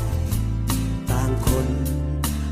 ่า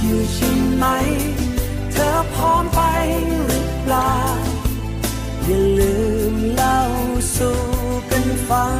อยู่ใช่ไหม เธอพร้อมไปหรือเปล่า อย่าลืมเล่าสู่กันฟัง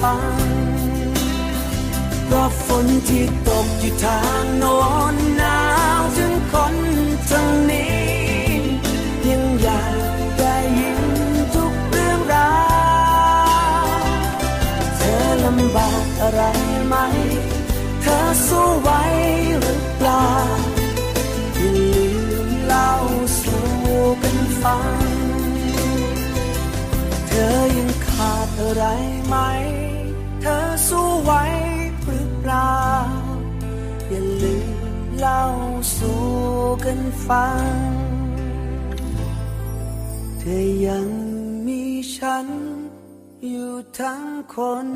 ฟังเพราะฝนที่ตกอยู่ทางโน้นหนาวถึงคนทางนี้ ยังอยากได้ยินทุกเรื่องราวเธอลำบากอะไรไหม เธอสู้ไหวหรือเปล่าอย่าลืมเล่าสู่กันฟัง เธอยังขาดอะไรไหม เล่าสู่กันฟัง เธอยังมีฉันอยู่ทั้งคน